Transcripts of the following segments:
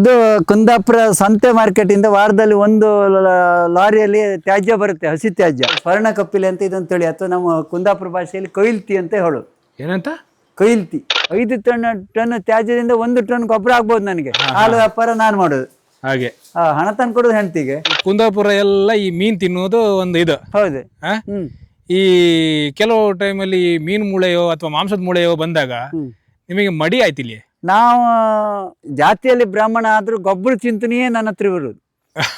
ಇದು ಕುಂದಾಪುರ ಸಂತೆ ಮಾರ್ಕೆಟ್ ಇಂದ ವಾರದಲ್ಲಿ ಒಂದು ಲಾರಿಯಲ್ಲಿ ತ್ಯಾಜ್ಯ ಬರುತ್ತೆ ಹಸಿ ತ್ಯಾಜ್ಯ. ಸ್ವರ್ಣ ಕಪ್ಪಿಲೆ ಅಂತ ಇದೊಂದು ತಳಿ ಅಥವಾ ನಮ್ಮ ಕುಂದಾಪುರ ಭಾಷೆಯಲ್ಲಿ ಕೊಯ್ಲ್ತಿ ಅಂತ ಹೇಳು ಏನಂತ? ಕೊಯ್ಲ್ತಿ. ಐದು ಟನ್ ಟನ್ ತ್ಯಾಜ್ಯದಿಂದ ಒಂದು ಟನ್ ಗೊಬ್ಬರ ಆಗ್ಬೋದು ನನಗೆ. ಹಾಲು ವ್ಯಾಪಾರ ನಾನು ಮಾಡೋದು. ಹಾಗೆ. ಆ, ಹಣ ತಂದು ಕೊಡೋದು ಹೆಂಡತಿಗೆ. ಕುಂದಾಪುರ ಎಲ್ಲ ಈ ಮೀನ್ ತಿನ್ನೋದು ಒಂದು ಇದು. ಹೌದು. ಆ? ಹ್ಮ್. ಈ ಕೆಲವು ಟೈಮಲ್ಲಿ ಮೀನ್ ಮೂಳೆಯೋ ಅಥವಾ ಮಾಂಸದ ಮೂಳೆಯೋ ಬಂದಾಗ ಹ್ಮ್. ನಿಮಗೆ ಮಡಿ ಆಯ್ತು ಇಲ್ಲಿ ನಾವು ಜಾತಿಯಲ್ಲಿ ಬ್ರಾಹ್ಮಣ ಆದ್ರೂ ಗೊಬ್ಬರ ಚಿಂತನೆಯೇ ನನ್ನ ಹತ್ರ ಬರುವುದು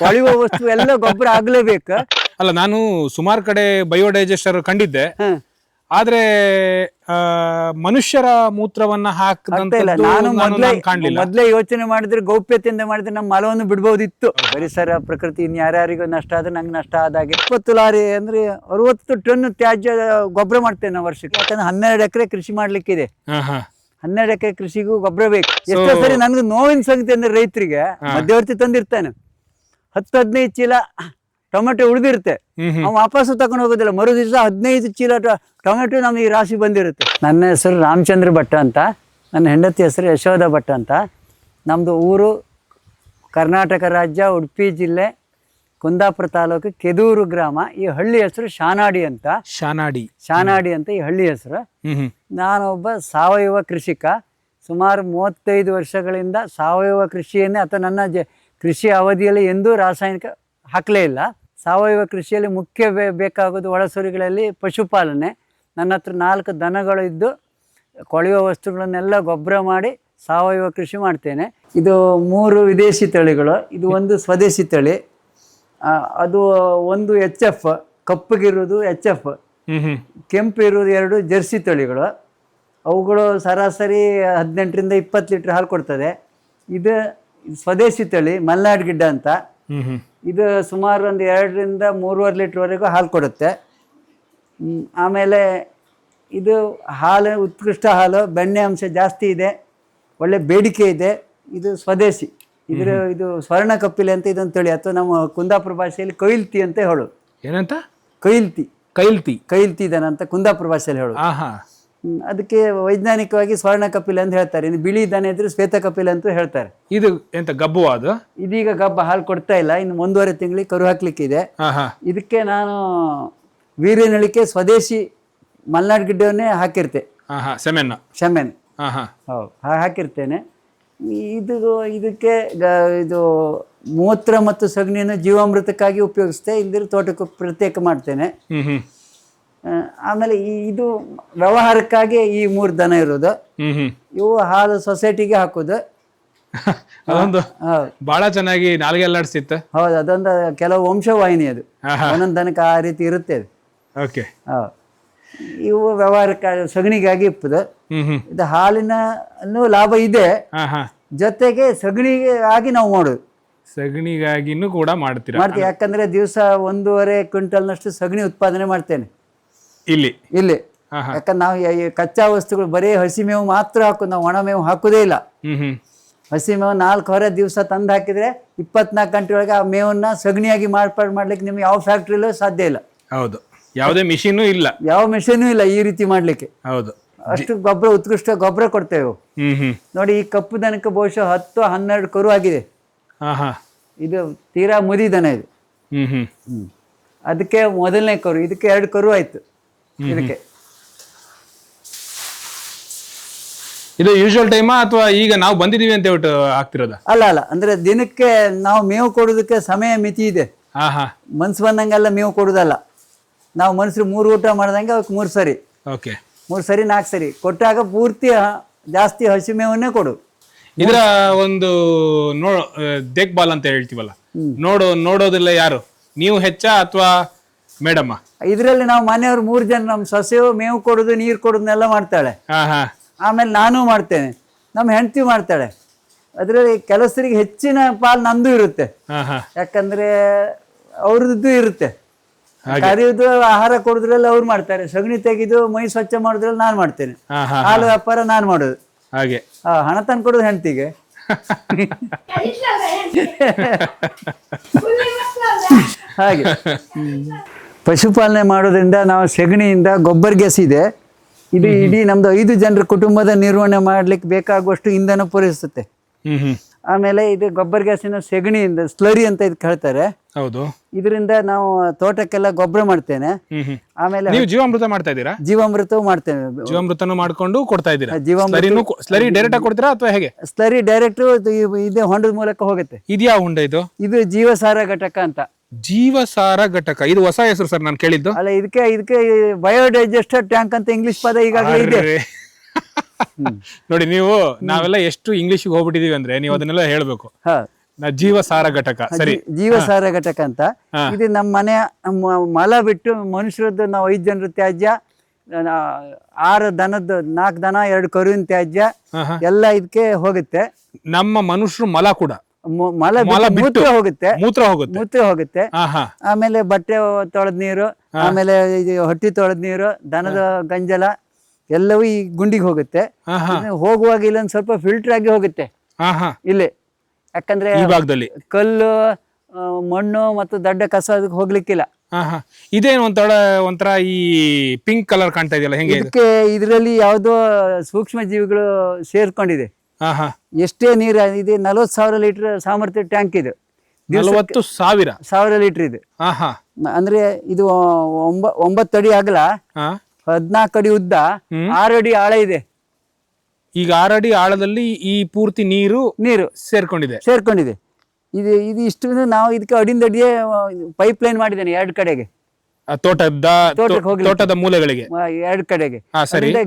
ಕೊಳೆಯುವ ವಸ್ತು ಎಲ್ಲ ಗೊಬ್ಬರ ಆಗ್ಲೇಬೇಕು. ಅಲ್ಲ ನಾನು ಸುಮಾರು ಕಡೆ ಬಯೋಡೈಜೆಸ್ಟರ್ ಕಂಡಿದ್ದೆ. ಆದ್ರೆ ಮನುಷ್ಯರ ಮೂತ್ರವನ್ನ ಆಗ್ತಾ ನಾನು ಮೊದ್ಲೇ ಮೊದ್ಲೇ ಯೋಚನೆ ಮಾಡಿದ್ರೆ ಗೌಪ್ಯತೆಯಿಂದ ಮಾಡಿದ್ರೆ ನಮ್ಮ ಮಲವನ್ನು ಬಿಡ್ಬೋದಿತ್ತು. ಪರಿಸರ ಪ್ರಕೃತಿ ಇನ್ ಯಾರ್ಯಾರಿಗೂ ನಷ್ಟ ಆದ್ರೆ ನಂಗೆ ನಷ್ಟ ಆದಾಗ ಇಪ್ಪತ್ತು ಲಾರಿ ಅಂದ್ರೆ ಅರವತ್ತು ಟನ್ ತ್ಯಾಜ್ಯ ಗೊಬ್ಬರ ಮಾಡ್ತೇನೆ ನಾವು ವರ್ಷಕ್ಕೆ. ಯಾಕಂದ್ರೆ ಹನ್ನೆರಡು ಎಕರೆ ಕೃಷಿ ಮಾಡ್ಲಿಕ್ಕಿದೆ. ಹನ್ನೆರಡು ಎಕರೆ ಕೃಷಿಗೂ ಗೊಬ್ಬರ ಬೇಕು. ಎಷ್ಟೋ ಸರಿ ನನಗೆ ನೋವಿನ ಸಂಗತಿ ಅಂದ್ರೆ ರೈತರಿಗೆ ಮಧ್ಯವರ್ತಿ ತಂದಿರ್ತಾನೆ. ಹತ್ತು ಹದಿನೈದು ಚೀಲ ಟೊಮೆಟೊ ಉಳಿದಿರುತ್ತೆ. ನಾವು ವಾಪಸ್ಸು ತಗೊಂಡು ಹೋಗೋದಿಲ್ಲ. ಮರು ದಿವಸ ಹದಿನೈದು ಚೀಲ ಟೊಮೆಟೊ ನಮಗೆ ರಾಶಿ ಬಂದಿರುತ್ತೆ. ನನ್ನ ಹೆಸರು ರಾಮಚಂದ್ರ ಭಟ್ ಅಂತ. ನನ್ನ ಹೆಂಡತಿ ಹೆಸರು ಯಶೋಧ ಭಟ್ ಅಂತ. ನಮ್ಮದು ಊರು ಕರ್ನಾಟಕ ರಾಜ್ಯ ಉಡುಪಿ ಜಿಲ್ಲೆ ಕುಂದಾಪುರ ತಾಲೂಕು ಕೆದೂರು ಗ್ರಾಮ. ಈ ಹಳ್ಳಿ ಹೆಸರು ಶಾನಾಡಿ ಅಂತ. ಶಾನಾಡಿ. ಶಾನಾಡಿ ಅಂತ ಈ ಹಳ್ಳಿ ಹೆಸರು. ನಾನೊಬ್ಬ ಸಾವಯವ ಕೃಷಿಕ. ಸುಮಾರು ಮೂವತ್ತೈದು ವರ್ಷಗಳಿಂದ ಸಾವಯವ ಕೃಷಿಯನ್ನೇ ಅಥವಾ ನನ್ನ ಜ ಕೃಷಿ ಅವಧಿಯಲ್ಲಿ ಎಂದೂ ರಾಸಾಯನಿಕ ಹಾಕಲೇ ಇಲ್ಲ. ಸಾವಯವ ಕೃಷಿಯಲ್ಲಿ ಮುಖ್ಯ ಬೇ ಬೇಕಾಗೋದು ಒಳಸುರಿಗಳಲ್ಲಿ ಪಶುಪಾಲನೆ. ನನ್ನ ಹತ್ರ ನಾಲ್ಕು ದನಗಳು ಇದ್ದು ಕೊಳೆಯುವ ವಸ್ತುಗಳನ್ನೆಲ್ಲ ಗೊಬ್ಬರ ಮಾಡಿ ಸಾವಯವ ಕೃಷಿ ಮಾಡ್ತೇನೆ. ಇದು ಮೂರು ವಿದೇಶಿ ತಳಿಗಳು ಇದು ಒಂದು ಸ್ವದೇಶಿ ತಳಿ. ಅದು ಒಂದು ಎಚ್ ಎಫ್ ಕಪ್ಪಗಿರೋದು ಎಚ್ ಎಫ್ ಕೆಂಪು ಇರೋದು ಎರಡು ಜರ್ಸಿ ತಳಿಗಳು. ಅವುಗಳು ಸರಾಸರಿ ಹದಿನೆಂಟರಿಂದ ಇಪ್ಪತ್ತು ಲೀಟ್ರ್ ಹಾಲು ಕೊಡ್ತದೆ. ಇದು ಸ್ವದೇಶಿ ತಳಿ ಮಲ್ನಾಡ್ ಗಿಡ್ಡ ಅಂತ. ಇದು ಸುಮಾರು ಒಂದು ಎರಡರಿಂದ ಮೂರುವರೆ ಲೀಟ್ರ್ವರೆಗೂ ಹಾಲು ಕೊಡುತ್ತೆ. ಆಮೇಲೆ ಇದು ಹಾಲು ಉತ್ಕೃಷ್ಟ ಹಾಲು ಬೆಣ್ಣೆ ಅಂಶ ಜಾಸ್ತಿ ಇದೆ ಒಳ್ಳೆ ಬೇಡಿಕೆ ಇದೆ. ಇದು ಸ್ವದೇಶಿ. ಇದರ ಇದು ಸ್ವರ್ಣ ಕಪ್ಪಿಲೆ ಅಂತ ಇದೊಂದು ತಳಿ ಅಥವಾ ನಮ್ಮ ಕುಂದಾಪುರ ಭಾಷೆಯಲ್ಲಿ ಕೈಲ್ತಿ ಅಂತ ಹೇಳು ಏನಂತ? ಕೈಲ್ತಿ ಕೈಲ್ತಿ ಕೈಲ್ತಿ ಇದನ್ನ ಅಂತ ಕುಂದಾಪುರ ಭಾಷೆಯಲ್ಲಿ ಹೇಳು ಅದಕ್ಕೆ ವೈಜ್ಞಾನಿಕವಾಗಿ ಸ್ವರ್ಣ ಕಪಿಲ್ ಅಂತ ಹೇಳ್ತಾರೆ. ಇನ್ನು ಬಿಳಿ ದನ ಇದ್ರೆ ಶ್ವೇತ ಕಪಿಲ್ ಅಂತ ಹೇಳ್ತಾರೆ. ಇದು ಎಂತ ಗಬ್ಬು ಅದು? ಇದೀಗ ಗಬ್ಬ ಹಾಲು ಕೊಡ್ತಾ ಇಲ್ಲ. ಇನ್ನು ಒಂದೂವರೆ ತಿಂಗಳಿಗೆ ಕರು ಹಾಕ್ಲಿಕ್ಕಿದೆ. ಇದಕ್ಕೆ ನಾನು ವೀರ್ಯನಳಿಕೆ ಸ್ವದೇಶಿ ಮಲ್ನಾಡ್ ಗಿಡ್ಡವನ್ನೇ ಹಾಕಿರ್ತೆ ಶಮೆನ್. ಶಮೆನ್ ಹೌದು ಹಾಕಿರ್ತೇನೆ. ಇದು ಇದಕ್ಕೆ ಇದು ಮೂತ್ರ ಮತ್ತು ಸಗಣಿಯನ್ನು ಜೀವಾಮೃತಕ್ಕಾಗಿ ಉಪಯೋಗಿಸ್ತೇ ಇಲ್ದಿರ ತೋಟಕ್ಕೆ ಪ್ರತ್ಯೇಕ ಮಾಡ್ತೇನೆ. ಆಮೇಲೆ ಈ ಇದು ವ್ಯವಹಾರಕ್ಕಾಗಿ ಈ ಮೂರು ದನ ಇರೋದು. ಇವು ಹಾಲು ಸೊಸೈಟಿಗೆ ಹಾಕೋದು. ಅದೊಂದು ಬಹಳ ಚೆನ್ನಾಗಿ ನಾಲ್ಗೆ ಅಲ್ಲಾಡಿಸಿತ್ತು ಹೌದು ಅದೊಂದು ಕೆಲವು ವಂಶವಾಹಿನಿ ಅದು. ಒಂದೊಂದು ದನಕ್ಕೆ ಆ ರೀತಿ ಇರುತ್ತೆ ಅದು. ಓಕೆ. ಇವು ವ್ಯವಹಾರಕ್ಕಾಗಿ ಸಗಣಿಗಾಗಿ ಇಪ್ಪದು. ಇದು ಹಾಲಿನ ಲಾಭ ಇದೆ. ಜೊತೆಗೆ ಸಗಣಿಗೆ ಆಗಿ ನಾವು ಮಾಡೋದು. ಸಗಣಿಗಾಗಿನೂ ಕೂಡ ಮಾಡ್ತೀರಾ? ಮಾಡ್ತೀವಿ. ಯಾಕಂದ್ರೆ ದಿವಸ ಒಂದೂವರೆ ಕ್ವಿಂಟಲ್ನಷ್ಟು ಸಗಣಿ ಉತ್ಪಾದನೆ ಮಾಡ್ತೇನೆ. ಇಲ್ಲಿ. ಇಲ್ಲಿ. ಯಾಕಂದ್ರೆ ನಾವು ಈ- ಕಚ್ಚಾ ವಸ್ತುಗಳು ಬರೀ ಹಸಿ ಮೇವು ಮಾತ್ರ ಹಾಕೋದು ನಾವು ಒಣ ಮೇವು ಹಾಕೋದೇ ಇಲ್ಲ. ಹಸಿ ಮೇವು ನಾಲ್ಕು ಹೊರ ದಿವಸ ತಂದು ಹಾಕಿದ್ರೆ ಇಪ್ಪತ್ನಾಲ್ಕು ಗಂಟೆ ಒಳಗೆ ಆ ಮೇವನ್ನ ಸಗಣಿಯಾಗಿ ಮಾರ್ಪಾಡು ಮಾಡ್ಲಿಕ್ಕೆ ನಿಮ್ಗೆ ಯಾವ ಫ್ಯಾಕ್ಟ್ರಿಲೂ ಸಾಧ್ಯ ಇಲ್ಲ. ಹೌದು. ಯಾವುದೇ ಮಿಷಿನೂ ಇಲ್ಲ. ಯಾವ ಮಿಷಿನೂ ಇಲ್ಲ ಈ ರೀತಿ ಮಾಡ್ಲಿಕ್ಕೆ. ಹೌದು. ಅಷ್ಟು ಗೊಬ್ಬರ ಉತ್ಕೃಷ್ಟ ಗೊಬ್ಬರ ಕೊಡ್ತೇವೆ. ನೋಡಿ ಈ ಕಪ್ಪು ದನಕ್ಕೆ ಬಹುಶಃ ಹತ್ತು ಹನ್ನೆರಡು ಕರು ಆಗಿದೆ. ಇದು ತೀರಾ ಮುದಿ ದನ ಇದು. ಅದಕ್ಕೆ ಮೊದಲನೇ ಕರು ಇದಕ್ಕೆ ಎರಡು ಕರು ಆಯ್ತು. ಇದಕ್ಕೆ. ಇದು ಯೂಶುವಲ್ ಟೈಮಾ ಅಥವಾ ಈಗ ನಾವು ಬಂದಿದೀವಿ ಅಂತ ಹೇಳ್ಬಿಟ್ಟು ಆಗ್ತಿರೋದ ಅಲ್ಲ ಅಲ್ಲ. ಅಂದ್ರೆ ದಿನಕ್ಕೆ ನಾವು ಮೇವು ಕೊಡೋದಕ್ಕೆ ಸಮಯ ಮಿತಿ ಇದೆ. ಹಾ ಹಾ. ಮನ್ಸು ಬಂದಂಗೆಲ್ಲ ಮೇವು ಕೊಡೋದಲ್ಲ. ನಾವು ಮನುಷ್ಯರು ಮೂರು ಊಟ ಮಾಡ್ದಂಗೆ ಅವಕ್ಕೆ ಮೂರು ಸರಿ. ಓಕೆ ಮೂರು ಸರಿ ನಾಲ್ಕು ಸರಿ. ಕೊಟ್ಟಾಗ ಪೂರ್ತಿ ಹ- ಜಾಸ್ತಿ ಹಸಿ ಮೇವನ್ನೇ ಕೊಡು. ಇದರ ಒಂದು ನೋ ದೇಖ್ಬಾಲ್ ಅಂತ ಹೇಳ್ತೀವಲ್ಲ. ನೋಡೋ ನೋಡೋದಿಲ್ಲ ಯಾರು? ನೀವು ಹೆಚ್ಚ ಅಥವಾ ಮೇಡಮ್ಮ ಇದರಲ್ಲಿ ನಾವು ಮನೆಯವ್ರು ಮೂರು ಜನ ನಮ್ಮ ಸೊಸೆಯು ಮೇವು ಕೊಡೋದು ನೀರು ಕೊಡೋದನ್ನೆಲ್ಲ ಮಾಡ್ತಾಳೆ. ಹಾ ಹಾ. ಆಮೇಲೆ ನಾನು ಮಾಡ್ತೇನೆ. ನಮ್ಮ ಹೆಂಡತಿ ಮಾಡ್ತಾಳೆ. ಅದರಲ್ಲಿ ಕೆಲಸರಿಗೆ ಹೆಚ್ಚಿನ ಪಾಲ್ ನಂದು ಇರುತ್ತೆ. ಹಾ ಹಾ. ಯಾಕಂದ್ರೆ ಅವ್ರದ್ದು ಇರುತ್ತೆ. ಕರಿಯುದು ಆಹಾರ ಕೊಡೋದ್ರಲ್ಲಿ ಅವ್ರು ಮಾಡ್ತಾರೆ. ಸಗಣಿ ತೆಗೆದು ಮೈ ಸ್ವಚ್ಛ ಮಾಡೋದ್ರಲ್ಲಿ ನಾನು ಮಾಡ್ತೇನೆ. ಹಾ ಹಾ ಹಾಲು ವ್ಯಾಪಾರ ನಾನು ಮಾಡೋದು. ಹಾಗೆ. ಆ, ಹಣ ತಂದು ಕೊಡೋದು ಹೆಂಡತಿಗೆ. ಹಾಗೆ. ಪಶುಪಾಲನೆ ಮಾಡೋದ್ರಿಂದ ನಾವು ಸೆಗಣಿಯಿಂದ ಗೊಬ್ಬರ ಗ್ಯಾಸ್ ಇದೆ ಇದು ಇಡೀ ನಮ್ದು ಐದು ಜನರ ಕುಟುಂಬದ ನಿರ್ವಹಣೆ ಮಾಡ್ಲಿಕ್ಕೆ ಬೇಕಾಗುವಷ್ಟು ಇಂಧನ ಪೂರೈಸುತ್ತೆ. ಆಮೇಲೆ ಇದು ಗೊಬ್ಬರ ಗ್ಯಾಸಿನ ಸೆಗಣಿಯಿಂದ ಸ್ಲರಿ ಅಂತ ಇದು ಹೇಳ್ತಾರೆ ಹೌದು. ಇದರಿಂದ ನಾವು ತೋಟಕ್ಕೆಲ್ಲ ಗೊಬ್ಬರ ಮಾಡ್ತೇನೆ. ಆಮೇಲೆ ನೀವು ಜೀವಾಮೃತ ಮಾಡ್ತಾ ಇದ್ದೀರಾ? ಜೀವಾಮೃತ ಮಾಡ್ತೇನೆ ಜೀವಾಮೃತನು ಮಾಡ್ಕೊಂಡು ಕೊಡ್ತಾ ಇದ್ದೀರಾ? ಜೀವಾಮೃತ ಸ್ಲರಿ ಡೈರೆಕ್ಟ್ ಕೊಡ್ತೀರಾ ಅಥವಾ ಹೇಗೆ? ಸ್ಲರಿ ಡೈರೆಕ್ಟ್ ಇದೆ ಹೊಂಡದ ಮೂಲಕ ಹೋಗುತ್ತೆ. ಇದ್ಯಾ ಹೊಂಡ ಇದು? ಇದು ಜೀವಸಾರ ಘಟಕ ಅಂತ. ಜೀವಸಾರ ಘಟಕ. ಇದು ಹೊಸ ಹೆಸರು ಸರ್ ನಾನು ಕೇಳಿದ್ದು. ಅಲ್ಲ ಇದಕ್ಕೆ ಇದಕ್ಕೆ ಬಯೋಡೈಜೆಸ್ಟರ್ ಟ್ಯಾಂಕ್ ಅಂತ ಇಂಗ್ಲಿಷ್ ಪದ ಈಗಾಗಲೇ ಇದೆ. ಅರ್ರೆ. ನೋಡಿ ನೀವು ನಾವೆಲ್ಲ ಎಷ್ಟು ಇಂಗ್ಲಿಷ್ ಹೋಗ್ಬಿಟ್ಟಿದೀವಿ ಅಂದ್ರೆ ನೀವು ಅದನ್ನೆಲ್ಲ ಹೇಳ್ಬೇಕು. ಹಾ. ನಾ ಜೀವಸಾರ ಘಟಕ ಸರಿ. ಜೀವಸಾರ ಘಟಕ ಅಂತ. ಹಾ. ಇದು ನಮ್ಮ ಮನೆ ಮಲ ಬಿಟ್ಟು ಮನುಷ್ಯರದ್ದು ನಾವು ಐದು ಜನರ ತ್ಯಾಜ್ಯ ಆರು ದನದ ನಾಲ್ಕು ದನ ಎರಡು ಕರುವಿನ ತ್ಯಾಜ್ಯ. ಎಲ್ಲ ಇದಕ್ಕೆ ಹೋಗುತ್ತೆ. ನಮ್ಮ ಮನುಷ್ಯರು ಮಲ ಕೂಡ. ಮಲ ಮಲ ಬಿಟ್ಟು ಬಿಟ್ಟು. ಮೂತ್ರ ಹೋಗುತ್ತೆ. ಮೂತ್ರ ಹೋಗುತ್ತೆ. ಮೂತ್ರ ಹೋಗುತ್ತೆ. ಆಮೇಲೆ ಬಟ್ಟೆ ತೊಳೆದ ನೀರು ಆಮೇಲೆ ಇದು ಹೊಟ್ಟಿ ತೊಳೆದ ನೀರು ದನದ ಗಂಜಲ ಎಲ್ಲವೂ ಈ ಗುಂಡಿಗೆ ಹೋಗುತ್ತೆ. ಹೋಗುವಾಗ ಇಲ್ಲೊಂದು ಸ್ವಲ್ಪ ಫಿಲ್ಟರ್ ಆಗಿ ಹೋಗುತ್ತೆ. ಇಲ್ಲಿ. ಯಾಕಂದ್ರೆ ಕಲ್ಲು ಮಣ್ಣು ಮತ್ತು ದೊಡ್ಡ ಕಸ ಅದಕ್ಕೆ ಹೋಗ್ಲಿಕ್ಕಿಲ್ಲ. ಇದೇನು ಒಂಥರ ಒಂಥರ ಈ ಪಿಂಕ್ ಕಲರ್ ಕಾಣ್ತಾ ಇದೆಯಲ್ಲ ಹೆಂಗೆ ಇದು? ಇದಕ್ಕೆ ಇದರಲ್ಲಿ ಯಾವುದೋ ಸೂಕ್ಷ್ಮ ಜೀವಿಗಳು ಸೇರ್ಕೊಂಡಿದೆ. ಎಷ್ಟೇ ನೀರು ಇದೆ ನಲವತ್ತು ಸಾವಿರ ಲೀಟರ್ ಸಾಮರ್ಥ್ಯ ಟ್ಯಾಂಕ್ ಇದು. ನಲವತ್ತು ಸಾವಿರ? ಸಾವಿರ ಲೀಟರ್ ಇದು. ಅಂದ್ರೆ ಇದು ಒಂಬ ಒಂಬತ್ತು ಅಡಿ ಅಗಲ ಹದ್ನಾಲ್ಕು ಅಡಿ ಉದ್ದ. ಆರು ಅಡಿ ಆಳ ಇದೆ. ಈಗ ಆರಡಿ ಆಳದಲ್ಲಿ ಈ ಪೂರ್ತಿ ನೀರು ನೀರು ಸೇರ್ಕೊಂಡಿದೆ. ಸೇರ್ಕೊಂಡಿದೆ. ಇದು ಇದು ಇಷ್ಟು ನಾವು ಇದಕ್ಕೆ ಅಡಿಂದ ಅಡಿಯೇ ಪೈಪ್ ಲೈನ್ ಮಾಡಿದ್ದೇನೆ ಎರಡು ಕಡೆಗೆ. ತೋಟದ. ತೋಟದ ಮೂಲೆಗಳಿಗೆ. ಎರಡು ಕಡೆಗೆ.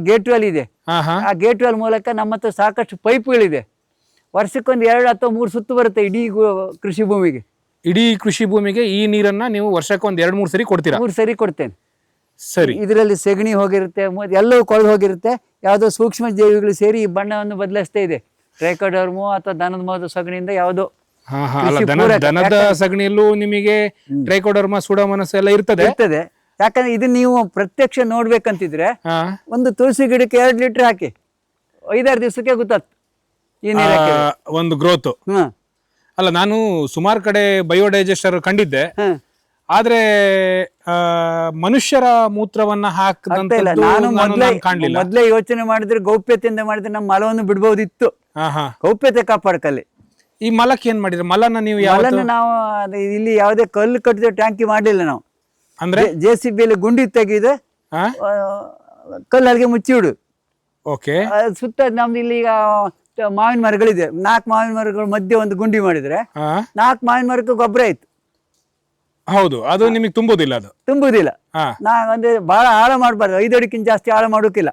ಗೇಟ್ ವೆಲ್ ಇದೆ. ಆ ಗೇಟ್ ವೆಲ್ ಮೂಲಕ ನಮ್ಮ ಹತ್ರ ಸಾಕಷ್ಟು ಪೈಪ್ಗಳಿದೆ. ವರ್ಷಕ್ಕೊಂದು ಎರಡು ಅಥವಾ ಮೂರು ಸುತ್ತು ಬರುತ್ತೆ ಇಡೀ ಕೃಷಿ ಭೂಮಿಗೆ. ಇಡೀ ಕೃಷಿ ಭೂಮಿಗೆ ಈ ನೀರನ್ನ ನೀವು ವರ್ಷಕ್ಕೊಂದು ಎರಡು ಮೂರು ಸರಿ ಕೊಡ್ತೀರಾ? ಮೂರು ಸರಿ ಕೊಡ್ತೇನೆ. ಸರಿ. ಇದರಲ್ಲಿ ಸೆಗಣಿ ಹೋಗಿರುತ್ತೆ ಎಲ್ಲವೂ ಕೊಳೆದು ಹೋಗಿರುತ್ತೆ. ಯಾವುದೋ ಸೂಕ್ಷ್ಮ ಜೀವಿಗಳು ಸೇರಿ ಈ ಬಣ್ಣವನ್ನು ಬದಲಾಯಿಸ್ತಾ ಇದೆ. ಟ್ರೈಕೋಡರ್ಮು ಅಥವಾ ದನದ ಮೋದ ಸಗಣಿಯಿಂದ ಯಾವುದೋ ದನದ ಸಗಣಿಯಲ್ಲೂ ನಿಮಗೆ ಟ್ರೈಕೋಡರ್ಮ ಸುಡಮನಸ್ ಎಲ್ಲ ಇರ್ತದೆ. ಇರ್ತದೆ. ಯಾಕಂದ್ರೆ ಇದು ನೀವು ಪ್ರತ್ಯಕ್ಷ ನೋಡ್ಬೇಕಂತಿದ್ರೆ ಒಂದು ತುಳಸಿ ಗಿಡಕ್ಕೆ ಎರಡು ಲೀಟರ್ ಹಾಕಿ. ಐದಾರು ದಿವಸಕ್ಕೆ ಗೊತ್ತಾತ್ ಈ ನೀರು ಆ, ಹಾಕಿದ್ರೆ. ಒಂದು ಗ್ರೋತ್ ಹ್ಮ್. ಅಲ್ಲ ನಾನು ಸುಮಾರು ಕಡೆ ಬಯೋಡೈಜೆಸ್ಟರ್ ಕಂಡಿದ್ದೆ. ಹ್ಮ್ ಆದ್ರೆ ಆ, ಮನುಷ್ಯರ ಮೂತ್ರವನ್ನ ಇಲ್ಲ. ನಾನು ಮೊದ್ಲೇ ನಾನು ಕಾಣ್ಲಿಲ್ಲ. ಮೊದ್ಲೇ ಯೋಚನೆ ಮಾಡಿದ್ರೆ ಗೌಪ್ಯತೆಯಿಂದ ಮಾಡಿದ್ರೆ ನಮ್ಮ ಮಲವನ್ನು ಬಿಡ್ಬೋದಿತ್ತು. ಹಾ ಹಾ. ಗೌಪ್ಯತೆ ಕಾಪಾಡ್ಕಲ್ಲಿ. ಈ ಮಲಕ್ಕೆ ಏನ್ ಮಾಡಿದ್ರೆ? ಮಲನ ನೀವು ಯಾವ ನಾವು ಅದು ಇಲ್ಲಿ ಯಾವುದೇ ಕಲ್ಲು ಕಟ್ಟಿದ ಟ್ಯಾಂಕಿ ಮಾಡಲಿಲ್ಲ ನಾವು. ಅಂದ್ರೆ? ಜೆ ಸಿ ಬಿಯಲ್ಲಿ ಗುಂಡಿ ತೆಗೆದು ಕಲ್ಲಿಗೆ ಆ, ಕಲ್ಲು ಅಲ್ಲಿಗೆ ಮುಚ್ಚಿ ಬಿಡು ಓಕೆ ಸುತ್ತ ನಮ್ದು ಇಲ್ಲಿ ಈಗ ಮಾವಿನ ಮರಗಳಿದೆ. ನಾಲ್ಕು ಮಾವಿನ ಮರಗಳ ಮಧ್ಯೆ ಒಂದು ಗುಂಡಿ ಮಾಡಿದ್ರೆ ನಾಲ್ಕು ಮಾವಿನ ಮರಕ್ಕೆ ಗೊಬ್ಬರ ಆಯ್ತು. ಹೌದು ಅದು ನಿಮಗೆ ತುಂಬುದಿಲ್ಲ ಅದು. ತುಂಬುದಿಲ್ಲ. ನಾ ಅಂದ್ರೆ ಬಹಳ ಆಳ ಮಾಡಬಾರ್ದು. ಐದು ಅಡಿಕ್ಕಿಂತ ಜಾಸ್ತಿ ಆಳ ಮಾಡೋಕ್ಕಿಲ್ಲ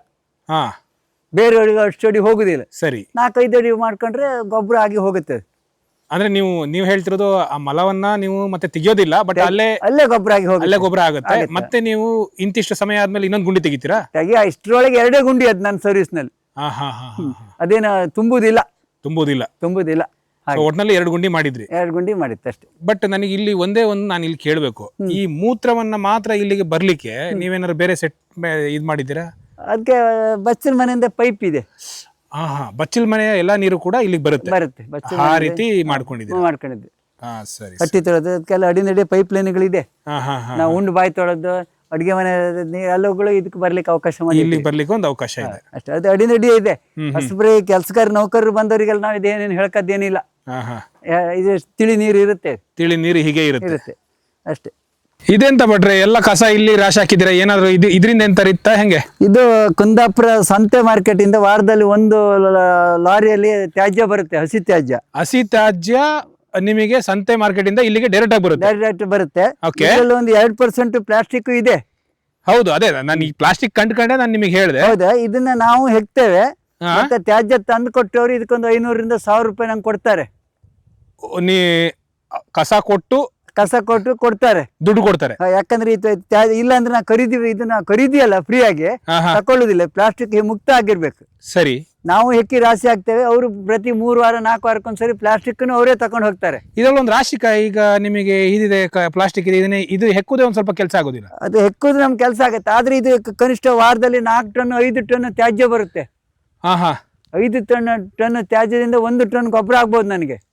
ಬೇರೆಯವರಿಗೆ ಅಷ್ಟು ಅಡಿ ಹೋಗುದಿಲ್ಲ. ಸರಿ. ನಾಲ್ಕೈದು ಐದು ಅಡಿ ಮಾಡ್ಕೊಂಡ್ರೆ ಗೊಬ್ಬರ ಆಗಿ ಹೋಗುತ್ತೆ. ಅಂದ್ರೆ ನೀವು ನೀವು ಹೇಳ್ತಿರೋದು ಆ ಮಲವನ್ನ ನೀವು ಮತ್ತೆ ತೆಗಿಯೋದಿಲ್ಲ ಬಟ್ ಅಲ್ಲೇ ಅಲ್ಲೇ ಗೊಬ್ಬರ ಆಗಿ ಹೋಗಿ ಅಲ್ಲೇ ಗೊಬ್ಬರ ಆಗುತ್ತೆ. ಮತ್ತೆ ನೀವು ಇಂತಿಷ್ಟು ಸಮಯ ಆದ್ಮೇಲೆ ಇನ್ನೊಂದು ಗುಂಡಿ ತೆಗಿತೀರಾ? ತೆಗಿ ಇಷ್ಟರೊಳಗೆ ಎರಡೇ ಗುಂಡಿ ಅದು ನನ್ನ ಸರ್ವಿಸ್ನಲ್ಲಿ. ಹಾ ಹಾ ಹಾ ಹಾ ಅದೇನು ತುಂಬುದಿಲ್ಲ. ತುಂಬುದಿಲ್ಲ. ತುಂಬುದಿಲ್ಲ. ಒಟ್ನಲ್ಲಿ ಎರಡು ಗುಂಡಿ ಮಾಡಿದ್ರಿ. ಎರಡು ಗುಂಡಿ ಮಾಡಿತ್ತು ಅಷ್ಟೇ. ಬಟ್ ನನಗೆ ಇಲ್ಲಿ ಒಂದೇ ಒಂದು ನಾನು ಇಲ್ಲಿ ಕೇಳಬೇಕು. ಈ ಮೂತ್ರವನ್ನ ಮಾತ್ರ ಇಲ್ಲಿಗೆ ಬರ್ಲಿಕ್ಕೆ ನೀವೇನಾದ್ರು ಬೇರೆ ಸೆಟ್ ಇದ್ ಮಾಡಿದ್ದೀರಾ? ಅದಕ್ಕೆ ಬಚ್ಚನ ಮನೆಯಿಂದ ಪೈಪ್ ಇದೆ. ಹಾ ಹಾ ಬಚ್ಚಲ್ ಮನೆಯ ಎಲ್ಲಾ ನೀರು ಕೂಡ ಇಲ್ಲಿಗೆ ಬರುತ್ತೆ. ಬರುತ್ತೆ. ಬಚ್ಚಲ ಆ ರೀತಿ ಮಾಡ್ಕೊಂಡಿದ್ದೀರಾ? ಮಾಡ್ಕೊಂಡಿದ್ದೆ ಹಾ ಸರಿ ಕಟ್ಟಿ ತೊಳೆದು ಅದಕ್ಕೆಲ್ಲ ಅಡಿನಡಿ ಪೈಪ್ ಲೈನ್ಗಳಿದೆ ಹಾ ಹಾ ಹಾ ನಾವು ಉಂಡು ಬಾಯಿ ತೊಳೆದು ಅಡಿಗೆ ಮನೆ ನೀರು ಇದಕ್ಕೆ ಬರ್ಲಿಕ್ಕೆ ಅವಕಾಶ ಮಾಡಿ ಇಲ್ಲಿ ಬರ್ಲಿಕ್ಕೆ ಒಂದು ಅವಕಾಶ ಇದೆ. ಅಷ್ಟೇ. ಅದು ಅಡಿನಡಿ ಇದೆ. ಹೊಸಬ್ರಿ ಕೆಲಸಗಾರ ನೌಕರರು ಬಂದವರಿಗೆಲ್ಲ ನಾವು ಇದೇನೇನು ಹೇಳ್ಕದ್ದೇನಿಲ್ಲ ಹಾ ಹಾ ಯಾ- ಇದು ತಿಳಿ ನೀರು ಇರುತ್ತೆ. ತಿಳಿ ನೀರು ಹೀಗೆ ಇರುತ್ತೆ. ಇರುತ್ತೆ. ಅಷ್ಟೇ. ಇದೆಂತ ಭಟ್ರೆ? ಎಲ್ಲ ಕಸ ಇಲ್ಲಿ ರಾಶಿ ಹಾಕಿದ್ರೆ ಏನಾದ್ರು ಇದು ಇದರಿಂದ ಎಂತ ಇತ್ತ? ಹೆಂಗೆ? ಇದು ಕುಂದಾಪುರ ಸಂತೆ ಮಾರ್ಕೆಟ್ ಇಂದ ವಾರದಲ್ಲಿ ಒಂದು ಲ- ಲಾರಿಯಲ್ಲಿ ತ್ಯಾಜ್ಯ ಬರುತ್ತೆ ಹಸಿ ತ್ಯಾಜ್ಯ. ಹಸಿ ತ್ಯಾಜ್ಯ ನಿಮಗೆ ಸಂತೆ ಮಾರ್ಕೆಟ್ ಇಂದ ಇಲ್ಲಿಗೆ ಡೈರೆಕ್ಟ್ ಆಗಿ ಬರುತ್ತೆ? ಡೈರೆಕ್ಟ್ ಬರುತ್ತೆ. Okay. ಇದರಲ್ಲಿ ಒಂದು ಎರಡು ಪರ್ಸೆಂಟ್ ಪ್ಲಾಸ್ಟಿಕ್ ಇದೆ. ಹೌದು ಅದೇ ನಾನು ಈ ಪ್ಲಾಸ್ಟಿಕ್ ಕಂಡ್ಕೊಂಡೆ ನಾನು ನಿಮಗೆ ಹೇಳಿದೆ. ಹೌದಾ ಇದನ್ನ ನಾವು ಹೆಕ್ತೇವೆ. ಹಾ. ಮತ್ತೆ ತ್ಯಾಜ್ಯ ತಂದು ಕೊಟ್ಟವ್ರು ಇದಕ್ಕೊಂದು ಐನೂರಿಂದ ಸಾವಿರ ರೂಪಾಯಿ ನಂಗೆ ಕೊಡ್ತಾರೆ. ನೀ ಕಸ ಕೊಟ್ಟು ಕಸ ಕೊಟ್ಟು ಕೊಡ್ತಾರೆ. ದುಡ್ಡು ಕೊಡ್ತಾರೆ. ಹಾ, ಯಾಕಂದ್ರೆ ಇದು ಇಲ್ಲ ಅಂದ್ರೆ ನಾ ಖರೀದಿ ಇದನ್ನ ಖರೀದಿಯಲ್ಲ ಅಲ್ಲ ಫ್ರೀ ಆಗಿ ತಕೊಳ್ಳುದಿಲ್ಲ. ಪ್ಲಾಸ್ಟಿಕ್ ಮುಕ್ತ ಆಗಿರ್ಬೇಕು. ಸರಿ. ನಾವು ಹೆಕ್ಕಿ ರಾಶಿ ಹಾಕ್ತೇವೆ ಅವರು ಪ್ರತಿ ಮೂರು ವಾರ ನಾಲ್ಕು ವಾರಕ್ಕೊಂದ್ಸರಿ ಪ್ಲಾಸ್ಟಿಕ್ ಅವರೇ ತಕೊಂಡು ಹೋಗ್ತಾರೆ. ಇದರಲ್ಲಿ ಒಂದು ರಾಶಿ ಕ- ಈಗ ನಿಮಗೆ ಇದಿದೆ ಪ್ಲಾಸ್ಟಿಕ್ ಇದೆ. ಇದನ್ನೇ ಇದು ಹೆಕ್ಕುದೇ ಒಂದ್ ಸ್ವಲ್ಪ ಕೆಲಸ ಆಗೋದಿಲ್ಲ. ಅದು ಹೆಕ್ಕುದು ನಮ್ ಕೆಲಸ ಆಗುತ್ತೆ. ಆದ್ರೆ ಇದು ಕ- ಕನಿಷ್ಠ ವಾರದಲ್ಲಿ ನಾಲ್ಕು ಟನ್ ಐದು ಟನ್ ತ್ಯಾಜ್ಯ ಬರುತ್ತೆ. ಹಾ ಹಾ. ಐದು ಟನ್ ಟನ್ ತ್ಯಾಜ್ಯದಿಂದ ಒಂದು ಟನ್ ಗೊಬ್ಬರ ಆಗ್ಬಹುದು ನನಗೆ.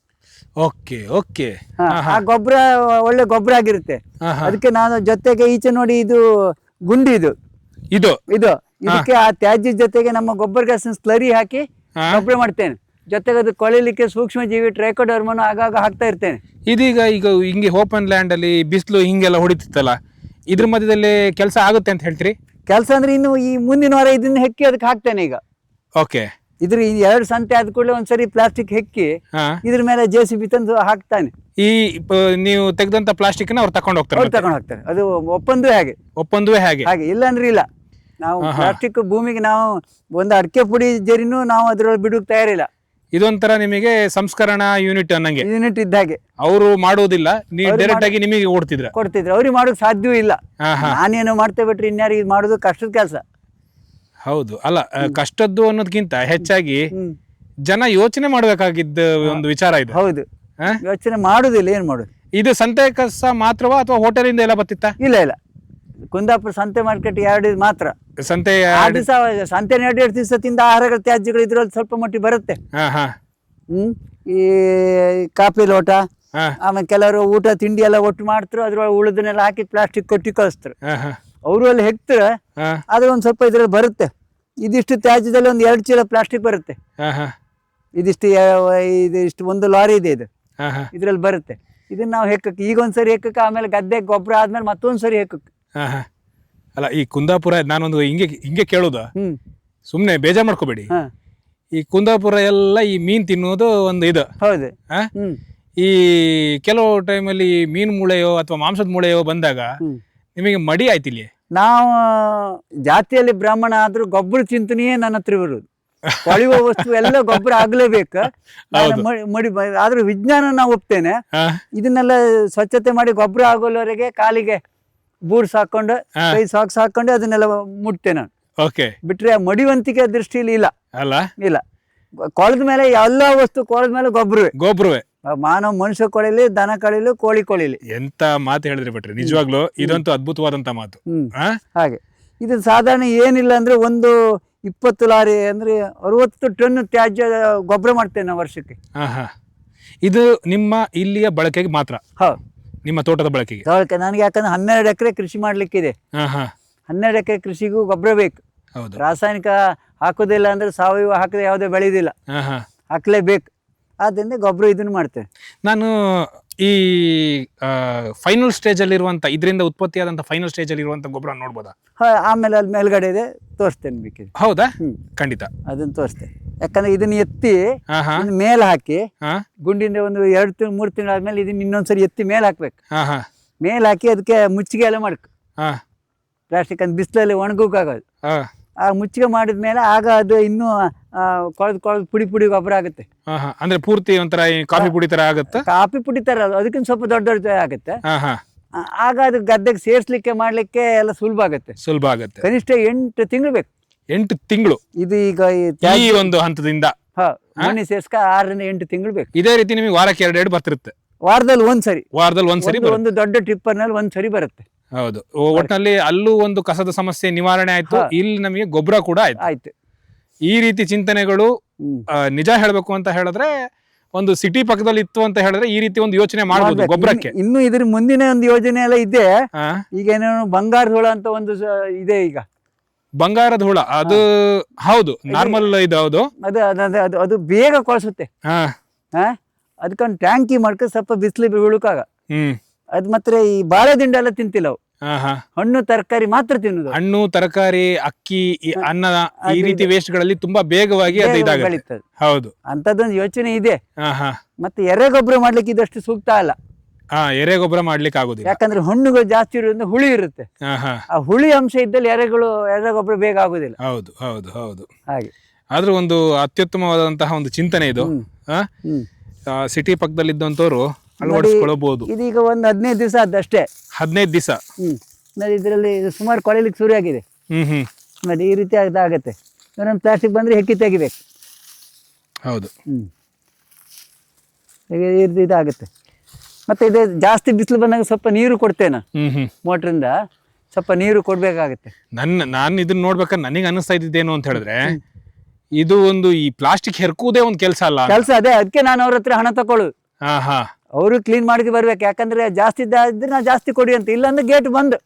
Okay okay. ಹಾ, ಆ ಗೊಬ್ಬರ ಒಳ್ಳೆ ಗೊಬ್ಬರ ಆಗಿರುತ್ತೆ. ಹಾ ಹಾ ಅದಕ್ಕೆ ನಾನು ಜೊತೆಗೆ ಈಚೆ ನೋಡಿ ಇದು ಗುಂಡಿ ಇದು. ಇದು? ಇದು. ಇದಕ್ಕೆ ಆ ತ್ಯಾಜ್ಯ ಜೊತೆಗೆ ನಮ್ಮ ಗೊಬ್ಬರ ಗ್ಯಾಸ್ ಸ್ಲರಿ ಹಾಕಿ ಹಾ. ಗೊಬ್ಬರ ಮಾಡ್ತೇನೆ. ಜೊತೆಗೆ ಅದು ಕೊಳಿಲಿಕ್ಕೆ ಸೂಕ್ಷ್ಮ ಜೀವಿ ಟ್ರೈಕೋಡರ್ಮನು ಆಗಾಗ ಹಾಕ್ತಾ ಇರ್ತೇನೆ. ಇದೀಗ ಈಗ ಹಿಂಗೆ ಓಪನ್ ಲ್ಯಾಂಡ್ ಅಲ್ಲಿ ಬಿಸಿಲು ಹಿಂಗೆಲ್ಲ ಹೊಡಿತಿತ್ತಲ್ಲ ಇದ್ರ ಮಧ್ಯದಲ್ಲಿ ಕೆಲಸ ಆಗುತ್ತೆ ಅಂತ ಹೇಳ್ತೀರಿ? ಕೆಲಸ ಅಂದ್ರೆ ಇನ್ನು ಈ ಮುಂದಿನ ವಾರ ಇದನ್ನ ಹೆಕ್ಕಿ ಅದಕ್ಕೆ ಹಾಕ್ತೇನೆ ಈಗ. ಓಕೆ. ಇದ್ರ ಈ ಎರಡು ಸಂತೆ ಆದ ಕೂಡಲೇ ಒಂದ್ಸರಿ ಪ್ಲಾಸ್ಟಿಕ್ ಹೆಕ್ಕಿ ಹಾ. ಇದ್ರ ಮೇಲೆ ಜೆ ಸಿ ಬಿ ತಂದು ಹಾಕ್ತಾನೆ. ಈ ಪ- ನೀವು ತೆಗೆದಂತ ಪ್ಲಾಸ್ಟಿಕ್ ಅವ್ರು ತಕೊಂಡು ಹೋಗ್ತಾರೆ ಅವ್ರು ಮತ್ತೆ. ತಗೊಂಡು ಹೋಗ್ತಾರೆ. ಅದು ಒಪ್ಪಂದವೇ ಹಾಗೆ. ಒಪ್ಪಂದವೇ ಹಾಗೆ. ಹಾಗೆ ಇಲ್ಲ ಅಂದ್ರೆ ಇಲ್ಲ. ನಾವು ಪ್ಲಾಸ್ಟಿಕ್ ಭೂಮಿಗೆ ನಾವು ಒಂದು ಅಡಿಕೆ ಪುಡಿ ಜರಿನೂ ನಾವು ಅದ್ರೊಳಗೆ ಬಿಡೋಕೆ ತಯಾರಿಲ್ಲ. ಇದೊಂಥರ ನಿಮಗೆ ಸಂಸ್ಕರಣಾ ಯೂನಿಟ್ ಅನ್ನಂಗೆ. ಯೂನಿಟ್ ಇದ್ದ ಹಾಗೆ. ಅವರು ಮಾಡುವುದಿಲ್ಲ. ನೀವು ಡೈರೆಕ್ಟ್ ಆಗಿ ನಿಮಗೆ ಓಡ್ತಿದ್ರ. ಕೊಡ್ತಿದ್ರು. ಅವ್ರಿಗೆ ಮಾಡೋಕೆ ಸಾಧ್ಯವೂ ಇಲ್ಲ. ಹಾ ಮಾಡ್ತೇವೆ ನಾನೇನೋ ಬಿಟ್ರೆ ಇನ್ಯಾರು ಇದು ಮಾಡೋದು ಕಷ್ಟದ ಕೆಲಸ. ಹೌದು. ಅಲ್ಲ ಕಷ್ಟದ್ದು ಅನ್ನೋದಕ್ಕಿಂತ ಹೆಚ್ಚಾಗಿ ಜನ ಯೋಚನೆ ಮಾಡಬೇಕಾಗಿದ್ದ ಒಂದು ವಿಚಾರ ಇದು. ಹೌದು. ಹಾ? ಯೋಚನೆ ಮಾಡುದಿಲ್ಲ ಏನ್ ಮಾಡುದು? ಇದು ಸಂತೆ ಕಸ ಮಾತ್ರವಾ ಅಥವಾ ಹೋಟೆಲಿಂದ ಎಲ್ಲ ಬತ್ತಿತ್ತ ಇಲ್ಲ ಇಲ್ಲ. ಕುಂದಾಪುರ ಸಂತೆ ಮಾರ್ಕೆಟ್ ಎರಡು ಇದು ಮಾತ್ರ. ಸಂತೆ ಆ ದಿವಸ ಸಂತೆ ಎರಡು ಎರಡು ದಿವಸ ತಿಂದ ಆಹಾರಗಳ ತ್ಯಾಜ್ಯಗಳು ಇದ್ರಲ್ಲಿ ಸ್ವಲ್ಪ ಮಟ್ಟಿಗೆ ಬರುತ್ತೆ. ಹಾ ಹಾ. ಹ್ಮ್. ಈ ಕಾಫಿ ಲೋಟ ಹಾ. ಆಮೇಲೆ ಕೆಲವರು ಊಟ ತಿಂಡಿ ಎಲ್ಲ ಒಟ್ಟು ಮಾಡ್ತಾರೆ ಅದ್ರೊಳಗೆ ಉಳಿದನ್ನೆಲ್ಲ ಹಾಕಿ ಪ್ಲಾಸ್ಟಿಕ್ ಕೊಟ್ಟಿ ಕಳಿಸ್ತಾರೆ. ಹಾ ಹಾ. ಅವರು ಅಲ್ಲಿ ಹೆಕ್ತಾರೆ ಆದ್ರೆ ಒಂದ್ ಸ್ವಲ್ಪ ಇದ್ರಲ್ಲಿ ಬರುತ್ತೆ. ಇದಿಷ್ಟು ತ್ಯಾಜ್ಯದಲ್ಲಿ ಒಂದ್ ಎರಡು ಚೀಲ ಪ್ಲಾಸ್ಟಿಕ್ ಬರುತ್ತೆ. ಇದಿಷ್ಟು ಇದಿಷ್ಟು ಒಂದು ಲಾರಿ ಇದೆ ಇದು. ಇದ್ರಲ್ಲಿ ಬರುತ್ತೆ. ಇದನ್ನ ನಾವು ಹೆಕ್ಕಕ್ಕೆ ಈಗ ಒಂದ್ಸರಿ ಹೆಕ್ಕಕ್ಕೆ ಆಮೇಲೆ ಗದ್ದೆ ಗೊಬ್ಬರ ಆದ್ಮೇಲೆ ಮತ್ತೊಂದ್ಸರಿ ಹೆಕ್ಕ ಹೆಕ್ಕಕ್ಕೆ. ಅಲ್ಲ ಈ ಕುಂದಾಪುರ ನಾನೊಂದು ಹಿಂಗೆ ಹಿಂಗೆ ಕೇಳೋದು. ಸುಮ್ನೆ ಸುಮ್ಮನೆ ಬೇಜಾರ್ ಮಾಡ್ಕೋಬೇಡಿ. ಈ ಕುಂದಾಪುರ ಎಲ್ಲ ಈ ಮೀನ್ ತಿನ್ನೋದು ಒಂದು ಇದು. ಹೌದು. ಈ ಕೆಲವು ಟೈಮಲ್ಲಿ ಮೀನ್ ಮೂಳೆಯೋ ಅಥವಾ ಮಾಂಸದ ಮೂಳೆಯೋ ಬಂದಾಗ ನಿಮಗೆ ಮಡಿ ಆಯ್ತು ಇಲ್ಲಿ? ನಾವು ಜಾತಿಯಲ್ಲಿ ಬ್ರಾಹ್ಮಣ ಆದ್ರೂ ಗೊಬ್ಬರ ಚಿಂತನೆಯೇ ನನ್ನ ಹತ್ರ ಬರುದು ಕೊಳೆಯುವ ವಸ್ತು ಎಲ್ಲ ಗೊಬ್ಬರ ಆಗ್ಲೇಬೇಕು. ಮಡಿ- ಆದ್ರೂ ವಿಜ್ಞಾನ ನಾ ಒಪ್ತೇನೆ ಇದನ್ನೆಲ್ಲ ಸ್ವಚ್ಛತೆ ಮಾಡಿ ಗೊಬ್ಬರ ಆಗೋಲ್ವರೆಗೆ ಕಾಲಿಗೆ ಬೂರ್ ಹಾಕೊಂಡು ಕೈ ಸಾಕ್ಸ್ ಹಾಕೊಂಡು ಅದನ್ನೆಲ್ಲ ಮುಟ್ತೆ ನಾನು. ಓಕೆ. ಬಿಟ್ರೆ ಮಡಿವಂತಿಕೆ ದೃಷ್ಟಿಯಲ್ಲಿ ಇಲ್ಲ. ಅಲ್ಲ? ಇಲ್ಲ. ಕೊಳದ ಮೇಲೆ ಎಲ್ಲ ವಸ್ತು ಕೊಳದ ಮೇಲೆ ಗೊಬ್ಬರವೇ. ಗೊಬ್ಬರವೇ. ಮಾನವ ಮನುಷ್ಯ ಕೊಳಿಲಿ ದನ ಕಳಿಲಿ ಕೋಳಿ ಕೊಳಿಲಿ. ಎಂತ ಮಾತು ಹೇಳಿದ್ರಿ ಬಿಟ್ರಿ ನಿಜವಾಗ್ಲೂ ಇದಂತೂ ಅದ್ಭುತವಾದಂತ ಮಾತು. ಆ? ಹಾಗೆ. ಇದು ಸಾಧಾರಣ ಏನಿಲ್ಲ ಅಂದ್ರೆ ಒಂದು ಇಪ್ಪತ್ತು ಲಾರಿ ಅಂದ್ರೆ ಅರವತ್ತು ಟನ್ ತ್ಯಾಜ್ಯ ಗೊಬ್ಬರ ಮಾಡ್ತೇನೆ ನಾವು ವರ್ಷಕ್ಕೆ. ಹಾ ಹಾ ಇದು ನಿಮ್ಮ ಇಲ್ಲಿಯ ಬಳಕೆಗೆ ಮಾತ್ರ? ಹೌದು. ನಿಮ್ಮ ತೋಟದ ಬಳಕೆಗೆ? ಅದಕ್ಕೆ ನನಗೆ ಯಾಕಂದ್ರೆ ಹನ್ನೆರಡು ಎಕರೆ ಕೃಷಿ ಮಾಡ್ಲಿಕ್ಕಿದೆ. ಹಾ ಹಾ ಹನ್ನೆರಡು ಎಕರೆ ಕೃಷಿಗೂ ಗೊಬ್ಬರ ಬೇಕು. ಹೌದು. ರಾಸಾಯನಿಕ ಹಾಕೋದಿಲ್ಲ ಅಂದ್ರೆ ಸಾವಯವ ಹಾಕದೆ ಯಾವುದೇ ಬೆಳೆಯೋದಿಲ್ಲ ಹಾ ಹಾ ಹಾಕ್ಲೇಬೇಕು. ಆದ್ದರಿಂದ ಗೊಬ್ಬರ ಇದನ್ನು ಮಾಡ್ತೇವೆ. ನಾನು ಈ ಫೈನಲ್ ಸ್ಟೇಜ್ ಅಲ್ಲಿ ಇರುವಂತ ಇದರಿಂದ ಉತ್ಪತ್ತಿಯಾದಂಥ ಫೈನಲ್ ಸ್ಟೇಜ್ ಅಲ್ಲಿ ಇರುವಂತ ಗೊಬ್ಬರ ನೋಡ್ಬೋದಾ? ಹಾಂ ಆಮೇಲೆ ಅಲ್ಲಿ ಮೇಲ್ಗಡೆ ಇದೆ ತೋರಿಸ್ತೇನೆ ಬೇಕಿದ್ರೆ ಹೌದಾ? ಹ್ಮ್. ಖಂಡಿತ. ಅದನ್ನು ತೋರಿಸ್ತೇನೆ. ಯಾಕಂದ್ರೆ ಇದನ್ನ ಎತ್ತಿ ಹಾ ಹಾ. ಇದನ್ನ ಮೇಲೆ ಹಾಕಿ ಹಾ. ಗುಂಡಿಂದ ಒಂದು ಎರಡು ತಿಂಗಳು ಮೂರು ತಿಂಗಳಾದ್ಮೇಲೆ ಇದನ್ನ ಇನ್ನೊಂದ್ಸರಿ ಎತ್ತಿ ಮೇಲೆ ಹಾಕ್ಬೇಕು. ಹಾ ಹಾ. ಮೇಲೆ ಹಾಕಿ ಅದಕ್ಕೆ ಮುಚ್ಚಿಗೆ ಎಲ್ಲ ಮಾಡ್ಕ. ಹಾ. ಪ್ಲಾಸ್ಟಿಕ್ ಅಂತ ಬಿಸಿಲಲ್ಲಿ ಒಣಗೋಕಾಗೋದು ಹಾ. ಆ ಮುಚ್ಚಿಗೆ ಮಾಡಿದ ಮೇಲೆ ಆಗ ಅದು ಇನ್ನೂ ಕೊಳೆದು ಕೊಳೆದು ಪುಡಿ ಪುಡಿ ಗೊಬ್ಬರ ಆಗುತ್ತೆ. ಅಂದ್ರೆ ಪೂರ್ತಿ ಒಂಥರ ಕಾಫಿ ಪುಡಿ ತರ ಆಗುತ್ತೆ? ಕಾಫಿ ಪುಡಿ ತರ ಅದು ಅದಕ್ಕಿಂತ ಸ್ವಲ್ಪ ದೊಡ್ಡ ದೊಡ್ಡ ಆಗುತ್ತೆ. ಆಗ ಅದು ಗದ್ದೆಗೆ ಸೇರಿಸ್ಲಿಕ್ಕೆ ಮಾಡ್ಲಿಕ್ಕೆ ಎಲ್ಲ ಸುಲಭ ಆಗುತ್ತೆ. ಸುಲಭ ಆಗುತ್ತೆ. ಕನಿಷ್ಠ ಎಂಟು ತಿಂಗಳು ಬೇಕು. ಎಂಟು ತಿಂಗಳು? ಇದು ಈಗ ಈ ಒಂದು ಹಂತದಿಂದ. ಹ, ಮಣ್ಣಿ ಸೇರ್ಸ್ಕ ಆರರಿಂದ ಎಂಟು ತಿಂಗಳು ಬೇಕು. ಇದೇ ರೀತಿ ನಿಮಗೆ ವಾರಕ್ಕೆ ಎರಡು ಎರಡು ಬರ್ತಿರುತ್ತೆ. ವಾರದಲ್ಲಿ ಒಂದ್ಸರಿ ವಾರದಲ್ಲಿ ಒಂದ್ಸರಿ ಒಂದು ಒಂದು ದೊಡ್ಡ ಟಿಪ್ಪರ್ನಲ್ಲಿ ಒಂದ್ಸರಿ ಬರುತ್ತೆ. ಹೌದು. ಒಟ್ಟಿನಲ್ಲಿ ಅಲ್ಲೂ ಒಂದು ಕಸದ ಸಮಸ್ಯೆ ನಿವಾರಣೆ ಆಯ್ತು. ಇಲ್ಲಿ ನಮಗೆ ಗೊಬ್ಬರ ಕೂಡ ಆಯ್ತು. ಆಯ್ತು. ಈ ರೀತಿ ಚಿಂತನೆಗಳು ನಿಜ ಹೇಳ್ಬೇಕು ಅಂತ ಹೇಳಿದ್ರೆ ಒಂದು ಸಿಟಿ ಪಕ್ಕದಲ್ಲಿ ಇತ್ತು ಅಂತ ಹೇಳಿದ್ರೆ ಈ ರೀತಿ ಒಂದು ಯೋಚನೆ ಮಾಡಬಹುದು ಗೊಬ್ಬರಕ್ಕೆ. ಇನ್ನು- ಇದ್ರ ಮುಂದಿನ ಒಂದು ಯೋಜನೆ ಎಲ್ಲ ಇದೆ. ಈಗ ಏನೋ ಬಂಗಾರದ ಹುಳ ಅಂತ ಒಂದು ಇದೆ ಈಗ. ಬಂಗಾರದ ಹುಳ ಅದು ಹೌದು ನಾರ್ಮಲ್ ಇದು ಹೌದು. ಅದು ಅದು- ಅದು ಬೇಗ ಕೊಳಸುತ್ತೆ. ಅದಕ್ಕೊಂದು ಟ್ಯಾಂಕಿ ಮಾಡ್ಕೊಂಡು ಸ್ವಲ್ಪ ಬಿಸಿಲು ಬೀಳುಕಾಗ ಹ್ಮ್. ಅದ್ ಮಾತ್ರ ಈ ಬಾಳೆ ದಿಂಡ ಎಲ್ಲ ತಿಂತಿಲ್ಲ ಅವು. ಹಣ್ಣು ತರಕಾರಿ ಮಾತ್ರ ತಿನ್ನುದು. ಹಣ್ಣು ತರಕಾರಿ ಅಕ್ಕಿ ಈ ಅನ್ನ ಈ ರೀತಿ ವೇಸ್ಟ್ಗಳಲ್ಲಿ ತುಂಬಾ ಬೇಗವಾಗಿ ಅದು ಇದಾಗುತ್ತೆ. ಬೆಳೀತದೆ. ಹೌದು. ಅಂತದೊಂದು ಯೋಚನೆ ಇದೆ. ಹಾ ಹಾ ಮತ್ತೆ ಎರೆ ಗೊಬ್ಬರ ಮಾಡ್ಲಿಕ್ಕೆ ಇದಷ್ಟು ಸೂಕ್ತ ಅಲ್ಲ. ಹಾ ಎರೆ ಗೊಬ್ಬರ ಮಾಡ್ಲಿಕ್ಕೆ ಆಗುದಿಲ್ಲ. ಯಾಕಂದ್ರೆ ಹಣ್ಣುಗಳು ಜಾಸ್ತಿ ಇರೋದ್ರಿಂದ ಹುಳಿ ಇರುತ್ತೆ. ಹಾ ಹಾ ಆ ಹುಳಿ ಅಂಶ ಇದ್ದಲ್ಲಿ ಎರೆಗಳು ಎರೆ ಗೊಬ್ಬರ ಬೇಗ ಆಗುದಿಲ್ಲ. ಹೌದು ಹೌದು ಹೌದು. ಹಾಗೆ. ಆದ್ರೂ ಒಂದು ಅತ್ಯುತ್ತಮವಾದಂತಹ ಒಂದು ಚಿಂತನೆ ಇದು. ಹ್ಮ್. ಆ? ಹ್ಮ್. ಸಿಟಿ ಪಕ್ಕದಲ್ಲಿದ್ದಂಥವ್ರು ಅಳವಡಿಸ್ಕೊಳ್ಬಹುದು ಇದೀಗ ಒಂದು ಹದಿನೈದು ದಿವಸ ಆದಷ್ಟೇ. ಹದಿನೈದು ದಿವಸ. ಹ್ಮ್. ನೋಡಿ ಇದರಲ್ಲಿ ಸುಮಾರು ಕೊಳಿಲಿಕ್ಕೆ ಶುರು ಆಗಿದೆ. ಹ್ಮ್ ಹ್ಮ್. ನೋಡಿ ಈ ರೀತಿ ಆಗುತ್ತೆ. ಇನ್ನೊಂದು ಪ್ಲಾಸ್ಟಿಕ್ ಬಂದ್ರೆ ಹೆಕ್ಕಿ ತೆಗಿಬೇಕು. ಹೌದು. ಹ್ಮ್. ಈ ರೀತಿ ಇದಾಗುತ್ತೆ. ಮತ್ತೆ ಇದು ಜಾಸ್ತಿ ಬಿಸಿಲು ಬಂದಾಗ ಸ್ವಲ್ಪ ನೀರು ಕೊಡ್ತೇನೆ? ಹ್ಮ್ ಹ್ಮ್. ಮೋಟ್ರಿಂದ ಸ್ವಲ್ಪ ನೀರು ಕೊಡ್ಬೇಕಾಗತ್ತೆ. ನನ್ನ ನಾನು ಇದನ್ನ ನೋಡ್ಬೇಕಾದ್ರೆ ನನಗೆ ಅನಿಸ್ತಾ ಇದ್ದಿದ್ದೇನು ಅಂತ ಹೇಳಿದ್ರೆ ಇದು ಒಂದು ಈ ಪ್ಲಾಸ್ಟಿಕ್ ಹೆರ್ಕುವುದೇ ಒಂದು ಕೆಲಸ ಅಲ್ಲ. ಕೆಲಸ ಅದೇ ಅದಕ್ಕೆ ನಾನು ಅವ್ರ ಹತ್ರ ಹಣ ತಕೊಳ್ಳು ಹಾ ಹಾ ಅವರು ಕ್ಲೀನ್ ಮಾಡಿ ಬರ್ಬೇಕು. ಯಾಕಂದ್ರೆ ಜಾಸ್ತಿ ಇದ್ರೆ ನಾ ಜಾಸ್ತಿ ಕೊಡಿ ಅಂತ. ಇಲ್ಲಾಂದ್ರೆ ಗೇಟ್ ಬಂದ್.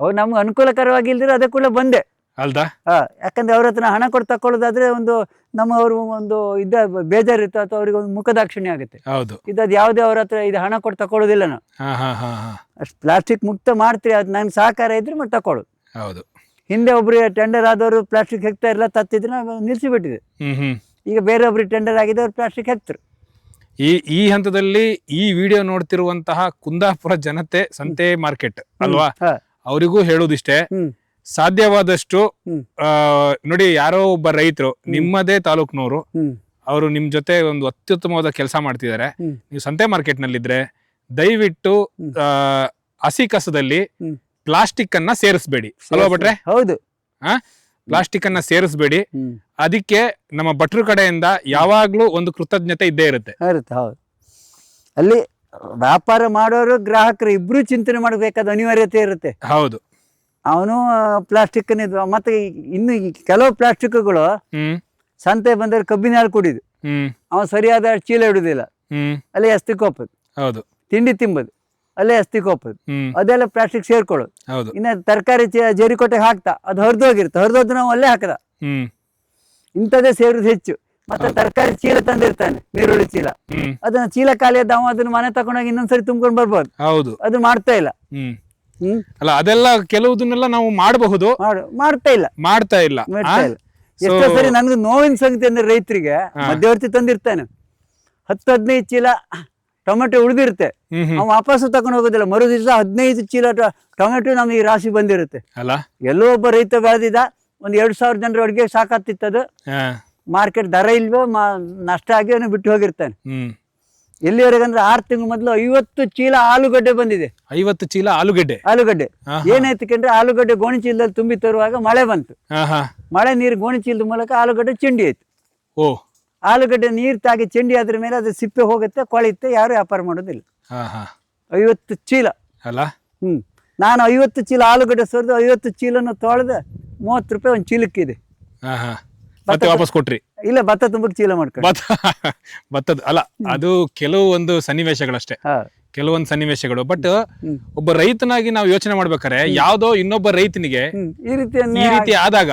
ಅವ್ರು ನಮ್ಗೆ ಅನುಕೂಲಕರವಾಗಿ ಇಲ್ದಿರ ಅದೇ ಕೂಡ ಬಂದೆ. ಅಲ್ದಾ? ಹಾ ಯಾಕಂದ್ರೆ ಅವ್ರ ಹತ್ರ ಹಣ ಕೊಟ್ಟು ತಕೊಳ್ಳೋದಾದ್ರೆ ಒಂದು ನಮ್ಮವರು ಒಂದು ಇದ್ದ ಬೇಜಾರಿತ್ತು ಅಥವಾ ಅವ್ರಿಗೆ ಒಂದು ಮುಖದಾಕ್ಷಿಣ್ಯ ಆಗುತ್ತೆ. ಹೌದು. ಇದದ್ ಯಾವುದೇ ಅವ್ರ ಹತ್ರ ಇದು ಹಣ ಕೊಟ್ಟು ತಕೊಳ್ಳೋದಿಲ್ಲ ನಾವು ಅಷ್ಟು ಪ್ಲಾಸ್ಟಿಕ್ ಮುಕ್ತ ಮಾಡ್ತೀರಿ. ಅದು ನಂಗೆ ಸಹಕಾರ ಇದ್ರೆ ಮತ್ತೆ ತಕೊಳ್ಳೋದು ಹೌದು. ಹಿಂದೆ ಒಬ್ರು ಟೆಂಡರ್ ಆದವರು ಪ್ಲಾಸ್ಟಿಕ್ ಹೆಕ್ತಾ ಇರಲ್ಲ ತತ್ತಿದ್ರೆ ನಿಲ್ಸಿ ಹ್ಮ್ ಈಗ ಬೇರೆ ಒಬ್ರಿಗೆ ಟೆಂಡರ್ ಆಗಿದೆ ಅವ್ರು ಪ್ಲಾಸ್ಟಿಕ್ ಹೆಕ್ತರು. ಈ ಈ ಹಂತದಲ್ಲಿ ಈ ವಿಡಿಯೋ ನೋಡ್ತಿರುವಂತಹ ಕುಂದಾಪುರ ಜನತೆ ಸಂತೆ ಮಾರ್ಕೆಟ್ ಅಲ್ವಾ? ಅವರಿಗೂ ಹೇಳುದಿಷ್ಟೇ ಸಾಧ್ಯವಾದಷ್ಟು ಆ, ನೋಡಿ ಯಾರೋ ಒಬ್ಬ ರೈತರು ನಿಮ್ಮದೇ ತಾಲೂಕ್ನವರು ಅವರು ನಿಮ್ ಜೊತೆ ಒಂದು ಅತ್ಯುತ್ತಮವಾದ ಕೆಲಸ ಮಾಡ್ತಿದ್ದಾರೆ. ನೀವು ಸಂತೆ ಮಾರ್ಕೆಟ್ ನಲ್ಲಿದ್ರೆ ದಯವಿಟ್ಟು ಹಸಿ ಕಸದಲ್ಲಿ ಪ್ಲಾಸ್ಟಿಕ್ ಅನ್ನ ಸೇರಿಸಬೇಡಿ. ಅಲ್ವಾ ಭಟ್ರೆ? ಹೌದು. ಪ್ಲಾಸ್ಟಿಕ್ ಅನ್ನ ಸೇರಿಸಬೇಡಿ ಅದಕ್ಕೆ ನಮ್ಮ ಭಟ್ರು ಕಡೆಯಿಂದ ಯಾವಾಗ್ಲೂ ಒಂದು ಕೃತಜ್ಞತೆ ಇದ್ದೇ ಇರುತ್ತೆ. ಇರುತ್ತೆ ಹೌದು. ಅಲ್ಲಿ ವ್ಯಾಪಾರ ಮಾಡೋರು ಗ್ರಾಹಕರು ಇಬ್ರು ಚಿಂತನೆ ಮಾಡಬೇಕಾದ ಅನಿವಾರ್ಯತೆ ಇರುತ್ತೆ. ಹೌದು. ಅವನು ಪ್ಲಾಸ್ಟಿಕ್ ಮತ್ತೆ ಇನ್ನು ಕೆಲವು ಪ್ಲಾಸ್ಟಿಕ್ಗಳು ಸಂತೆ ಬಂದರೆ ಕಬ್ಬಿನ ಹಾಲು ಕುಡಿದು. ಅವನು ಸರಿಯಾದ ಚೀಲ ಇಡುದಿಲ್ಲ. ಹ್ಮ್. ಅಲ್ಲಿ ಅಸ್ತಿ ಕೋಪದು ಹೌದು. ತಿಂಡಿ ತಿಂಬದು. ಅಲ್ಲೇ ಅಸ್ತಿ ಕೋಪದು ಅದೆಲ್ಲ ಪ್ಲಾಸ್ಟಿಕ್ ಸೇರ್ಕೊಳ್ಳೋದು. ಇನ್ನ ತರಕಾರಿ ಜೇರಿಕೋಟೆಗೆ ಹಾಕ್ತಾ ಅದು ಹರಿದೋಗಿರುತ್ತೆ ಹರಿದೋದು ನಾವು ಅಲ್ಲೇ ಹಾಕದ. ಇಂಥದ್ದೇ ಸೇರುದು ಹೆಚ್ಚು. ಮತ್ತೆ ತರಕಾರಿ ಚೀಲ ತಂದಿರ್ತಾನೆ ನೀರುಳ್ಳಿ ಚೀಲ. ಅದನ್ನ ಚೀಲ ಖಾಲಿ ಅದಾವ ಅದನ್ನ ಮನೆ ತಕೊಂಡೋಗಿ ಇನ್ನೊಂದ್ಸರಿ ತುಂಬ್ಕೊಂಡು ಬರ್ಬೋದು. ಹೌದು. ಅದು ಮಾಡ್ತಾ ಇಲ್ಲ. ಹ್ಮ್. ಅಲ್ಲ ಅದೆಲ್ಲ ಕೆಲವುದನ್ನೆಲ್ಲ ನಾವು ಮಾಡಬಹುದು. ಮಾಡ್ತಾ ಇಲ್ಲ. ಮಾಡ್ತಾ? ಇಲ್ಲ. ಎಷ್ಟೋ ಸರಿ ನನ್ಗೆ ನೋವಿನ ಸಂಗತಿ ಅಂದ್ರೆ ರೈತರಿಗೆ ಮಧ್ಯವರ್ತಿ ತಂದಿರ್ತಾನೆ. ಹತ್ತು ಹದಿನೈದು ಚೀಲ ಟೊಮೆಟೊ ಉಳಿದಿರುತ್ತೆ. ನಾವು ವಾಪಸ್ ವಾಪಸ್ಸು ತಗೊಂಡು ಹೋಗೋದಿಲ್ಲ. ಮರು ದಿವಸ ಹದಿನೈದು ಚೀಲ ಟೊಮೆಟೊ ನಮ್ಗೆ ಈ ರಾಶಿ ಬಂದಿರುತ್ತೆ. ಅಲ್ಲ? ಎಲ್ಲೋ ಒಬ್ಬ ರೈತ ಬೆಳೆದಿದ್ದ ಒಂದ್ ಎರಡ್ ಸಾವಿರ ಜನರ ಅಡುಗೆ ಸಾಕಾಗ್ತಿತ್ತದು. ಹಾ. ಮಾರ್ಕೆಟ್ ದರ ಇಲ್ವೋ ನಷ್ಟ ಆಗಿ ಅವನು ಬಿಟ್ಟು ಹೋಗಿರ್ತಾನೆ. ಎಲ್ಲಿವರೆಗೆ ಅಂದ್ರೆ ಆರು ತಿಂಗಳು ಮೊದಲು ಐವತ್ತು ಚೀಲ ಆಲೂಗಡ್ಡೆ ಬಂದಿದೆ. ಐವತ್ತು ಚೀಲ ಆಲೂಗಡ್ಡೆ? ಆಲೂಗಡ್ಡೆ. ಏನಾಯ್ತು ಕಂಡ್ರೆ ಆಲೂಗಡ್ಡೆ ಗೋಣಿ ಚೀಲದಲ್ಲಿ ತುಂಬಿ ತರುವಾಗ ಮಳೆ ಬಂತು. ಮಳೆ ನೀರು ಗೋಣಿ ಚೀಲದ ಮೂಲಕ ಆಲೂಗಡ್ಡೆ ಚಿಂಡಿ ಆಯ್ತು. ಓ. ಆಲೂಗಡ್ಡೆ ನೀರು ತಾಗಿ ಚೆಂಡಿ ಆದ್ರ ಮೇಲೆ ಅದು ಸಿಪ್ಪೆ ಹೋಗುತ್ತೆ ಕೊಳೆಯುತ್ತೆ ಯಾರು ವ್ಯಾಪಾರ ಮಾಡೋದಿಲ್ಲ. ಐವತ್ತು ಚೀಲ. ಅಲ್ಲ? ಹ್ಞೂ ನಾನು ಐವತ್ತು ಚೀಲ ಆಲೂಗಡ್ಡೆ ಸರಿದು ಐವತ್ತು ಚೀಲನ ತೊಳೆದು ಮೂವತ್ತು ರೂಪಾಯಿ ಒಂದು ಚೀಲಕ್ಕಿದೆ. ಹಾ ಹಾ. ಮತ್ತೆ ವಾಪಸ್ ಕೊಟ್ರಿ. ಇಲ್ಲ ಭತ್ತ ತುಂಬಕ್ಕೆ ಚೀಲ ಮಾಡ್ಕೊಂಡು ಭತ್ತ ಭತ್ತದ ಅಲ್ಲ ಅದು ಕೆಲವು ಒಂದು ಸನ್ನಿವೇಶಗಳಷ್ಟೇ. ಕೆಲವೊಂದು ಸನ್ನಿವೇಶಗಳು ಬಟ್ ಒಬ್ಬ ರೈತನಾಗಿ ನಾವು ಯೋಚನೆ ಮಾಡ್ಬೇಕಾರೆ ಯಾವ್ದೋ ಇನ್ನೊಬ್ಬ ರೈತನಿಗೆ ಈ ರೀತಿ ಆದಾಗ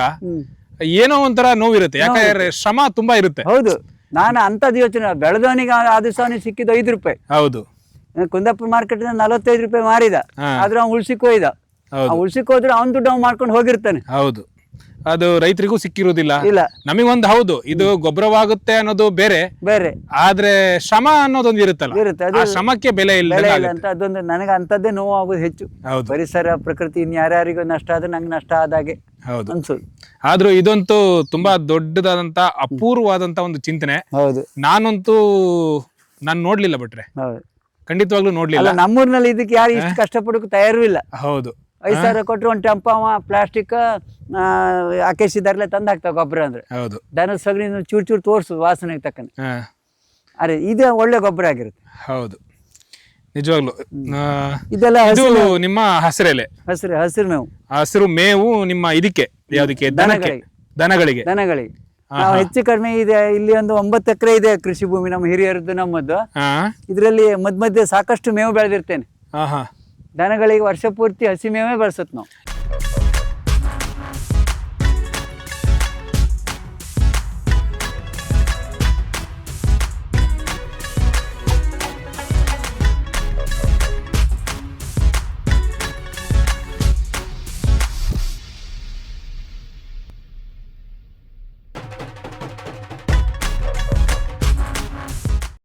ಏನೋ ಒಂಥರ ನೋವಿರುತ್ತೆ. ಯಾಕಂದ್ರೆ ಶ್ರಮ ತುಂಬಾ ಇರುತ್ತೆ. ಹೌದು. ನಾನು ಅಂತ ಯೋಚನೆ. ಬೆಳೆದವನಿಗೆ ಆ ದಿವಸ ಅವನಿಗೆ ಸಿಕ್ಕಿದ್ದು ಐದು ರೂಪಾಯಿ. ಹೌದು. ಕುಂದಾಪುರ ಮಾರ್ಕೆಟ್ ನಲವತ್ತೈದು ರೂಪಾಯಿ ಮಾರಿದ. ಆದ್ರೆ ಅವ್ನು ಉಳ್ಸಿಕ್ ಹೋಯ್ದ. ಉಳ್ಸಿಕ್ ಹೋದ್ರೆ ಅವ್ನ ದುಡ್ಡು ಅವ್ನು ಮಾಡ್ಕೊಂಡು ಹೋಗಿರ್ತಾನೆ. ಹೌದು. ಅದು ರೈತರಿಗೂ ಸಿಕ್ಕಿರುವುದಿಲ್ಲ ಇಲ್ಲ. ನಮಗೊಂದು ಹೌದು ಇದು ಗೊಬ್ಬರವಾಗುತ್ತೆ ಅನ್ನೋದು ಬೇರೆ. ಬೇರೆ. ಆದ್ರೆ ಶ್ರಮ ಅನ್ನೋದೊಂದು ಇರುತ್ತಲ್ಲ. ಇರುತ್ತೆ. ಆ ಅದು ಶ್ರಮಕ್ಕೆ ಬೆಲೆ ಇಲ್ಲ ಅಂತ ಅದೊಂದು ನನಗೆ ಅಂಥದ್ದೇ ನೋವು ಆಗೋದು ಹೆಚ್ಚು. ಹೌದು. ಪರಿಸರ ಪ್ರಕೃತಿ ಇನ್ ಯಾರ್ಯಾರಿಗೂ ನಷ್ಟ ಆದ್ರೆ ನಂಗೆ ನಷ್ಟ ಆದಾಗೆ ಹೌದು. ಅನ್ಸೋದು ಆದ್ರೂ ಇದಂತೂ ತುಂಬಾ ದೊಡ್ಡದಾದಂತ ಅಪೂರ್ವವಾದಂತ ಒಂದು ಚಿಂತನೆ. ಹೌದು. ನಾನಂತೂ ನಾನು ನೋಡ್ಲಿಲ್ಲ ಬಿಟ್ರೆ ಹೌದು. ಖಂಡಿತವಾಗ್ಲೂ ನೋಡ್ಲಿಲ್ಲ. ಅಲ್ಲ ನಮ್ಮೂರಿನಲ್ಲಿ ಇದಕ್ಕೆ ಯಾರು ಇಷ್ಟು ಕಷ್ಟಪಡೋಕೆ ತಯಾರು ಇಲ್ಲ. ಹೌದು. ಐದು ಸಾವಿರ ಕೊಟ್ಟರು ಒಂದು ಟೆಂಪ ಪ್ಲಾಸ್ಟಿಕ್ ಅಕೇಶಿ ದರ್ಲೆ ತಂದು ಹಾಕ್ತಾವ ಗೊಬ್ಬರ ಅಂದ್ರೆ. ಹೌದು. ದನದ ಸಗಣಿ ಚೂರು ಚೂರು ತೋರಿಸು ವಾಸನೆಗೆ ತಕ್ಕಂತೆ ಅರೆ ಇದು ಒಳ್ಳೆ ಗೊಬ್ಬರ ಆಗಿರುತ್ತೆ. ಹೌದು. ನಿಜವಾಗ್ಲು ಇದೆಲ್ಲ ಹಸಿರು ನಿಮ್ಮ ಹಸಿರೆಲೆ. ಹಸಿರು ಹಸಿರು ಮೇವು. ಹಸಿರು ಮೇವು ನಿಮ್ಮ ಇದಕ್ಕೆ ಯಾವುದಕ್ಕೆ? ದನಕ್ಕೆ. ದನಗಳಿಗೆ. ದನಗಳಿಗೆ. ದನಗಳಿಗೆ. ನಾವು ಹೆಚ್ಚು ಕಡಿಮೆ ಇದೆ ಇಲ್ಲಿ ಒಂದು ಒಂಬತ್ತು ಎಕರೆ ಇದೆ ಕೃಷಿ ಭೂಮಿ ನಮ್ಮ ಹಿರಿಯರದ್ದು ನಮ್ಮದು. ಇದರಲ್ಲಿ ಮಧ್ಯ ಮಧ್ಯೆ ಸಾಕಷ್ಟು ಮೇವು ಬೆಳೆದಿರ್ತೇನೆ. ದನಗಳಿಗೆ ವರ್ಷ ಪೂರ್ತಿ ಹಸಿ ಬಳಸುತ್ತೆ ಬೆಳೆಸುತ್ತೆ ನಾವು.